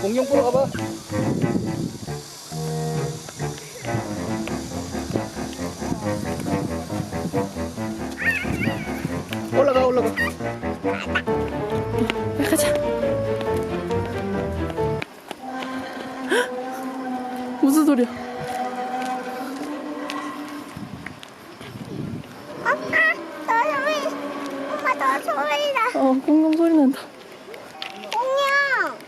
공룡 보러 가봐. 올라가 올라가. 빨리 가자. 무슨 소리야? 엄마, 너 소리. 엄마, 너 소리 나. 어, 공룡 소리 난다. 공룡.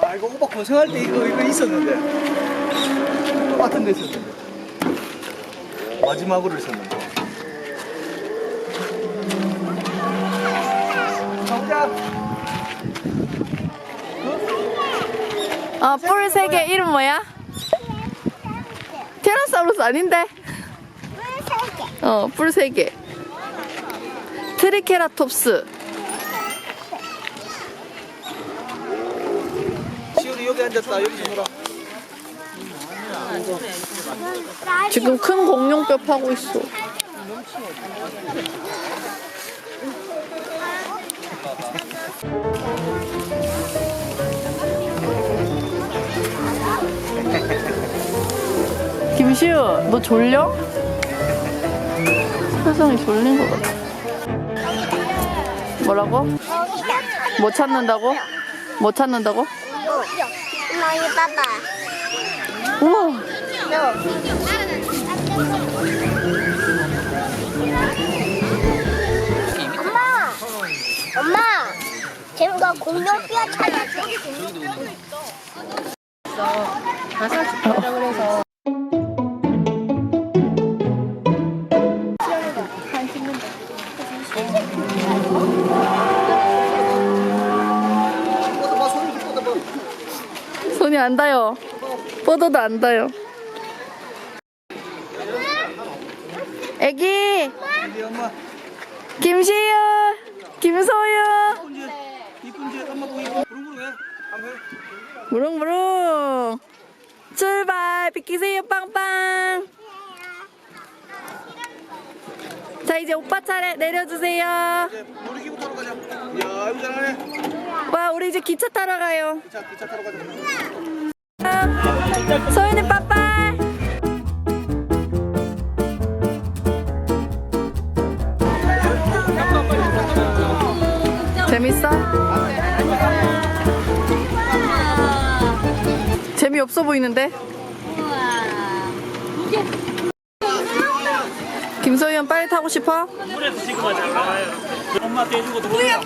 와 이거 오빠 고생할 때 이거 이거 있었는데 똑같은 데 있었는데 마지막으로 있었는데. 정답. 아, 뿔 세 개 이름 뭐야? 테라사우루스 아닌데? 물세 개. 어, 뿔세 개. 트리케라톱스. 시온이 여기 앉았다 여기서 놀아. 지금 큰 공룡뼈 파고 있어. 김시우, 너 졸려? 표정이 졸린 것 같아. 뭐라고? 뭐 찾는다고? 뭐 찾는다고? 엄마, 이거 봐봐. 우와, 엄마. 엄마. 재미가 공룡 뼈 찾았어. 손이 안 닿아요. 뻗어도 안 닿아요. 애기. 한번 해. 무릉무릉. 출발, 비키세요, 빵빵. 자, 이제 오빠 차례 내려주세요. 이제 놀이기구 타러 가자. 야 이거 잘하네. 와, 우리 이제 기차 타러 가요. 기차 기차 타러 가자. 소윤이 빠빠이. 재밌어? 재미없어 보이는데? 김소연 빨리 타고 싶어? 물에서 지금 하자. 엄마 떼주고 들어오자.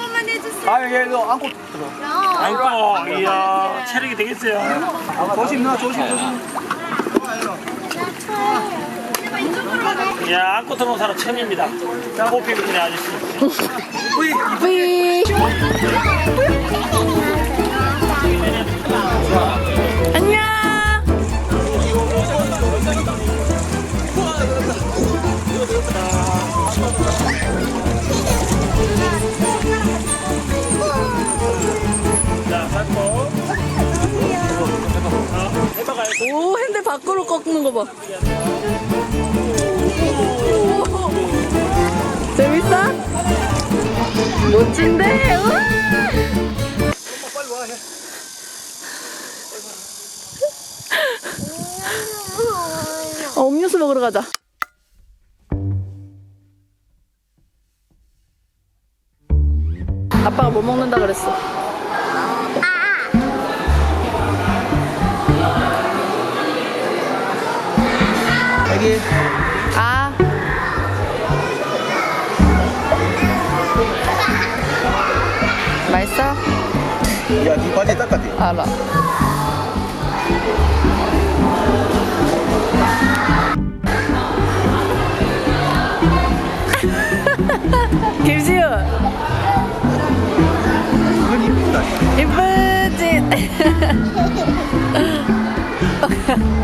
아 얘도 안고 들어. 안고, 이야, 체력이 되겠어요. 조심 나 조심 조심. 야, 안고 들어온 사람 처음입니다. 호피 그냥 아저씨. 뿌이. 오 핸들 밖으로 꺾는 거 봐. 오. 재밌어? 멋진데? 우와. 어, 음료수 먹으러 가자. 아빠가 뭐 먹는다 그랬어? 애기 아. 맛있어? 야네 바지 닦았지? 알아. 이건 이쁘다. 이쁘지?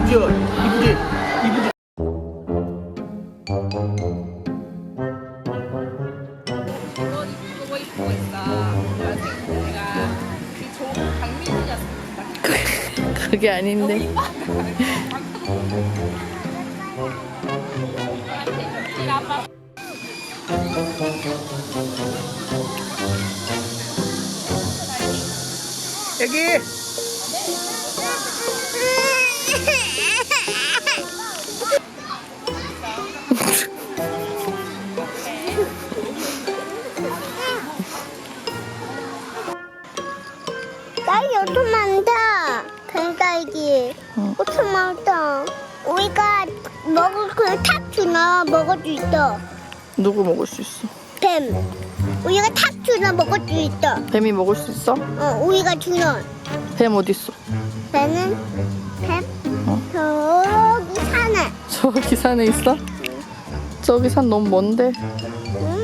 이쁘죠? 이쁘지? 그게 아닌데. 여기 딸기 엄청 많다. 뱀딸기. 응. 엄청 많다. 우리가 먹을 거탁 주나 먹을 수 있어. 누구 먹을 수 있어? 뱀. 우리가 탁 주나 먹을 수 있어. 뱀이 먹을 수 있어? 어, 우리가 주는. 뱀 어디 있어? 뱀은 뱀 어? 저기 산에. 저기 산에 있어? 저기 산 너무 먼데. 음.